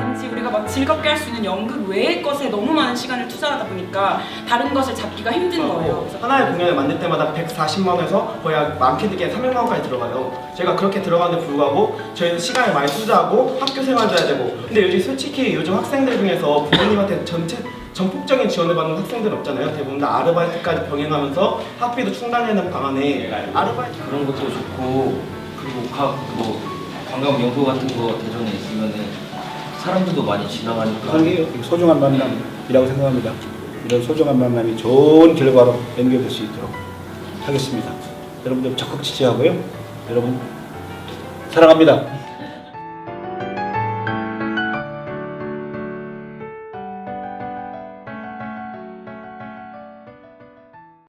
연극이라든지 우리가 막 즐겁게 할 수 있는 연극 외의 것에 너무 많은 시간을 투자하다 보니까 다른 것을 잡기가 힘든 거예요. 그래서 하나의 공연을 만들 때마다 140만 원에서 거의 많게 되게 300만 원까지 들어가요. 제가 그렇게 들어가는데 불구하고 저희는 시간을 많이 투자하고 학교 생활도 해야 되고 근데 요즘 솔직히 요즘 학생들 중에서 부모님한테 전체 전폭적인 지원을 받는 학생들은 없잖아요. 대부분 다 아르바이트까지 병행하면서 학비도 충당하는 방안에 아르바이트 그런 것도 좋고 그리고 각 뭐 관광 명소 같은 거 대전에 있으면은 사람들도 많이 지나가니까 그게 소중한 만남이라고 생각합니다. 이런 소중한 만남이 좋은 결과로 연결될 수 있도록 하겠습니다. 여러분들 적극 지지하고요. 여러분 사랑합니다.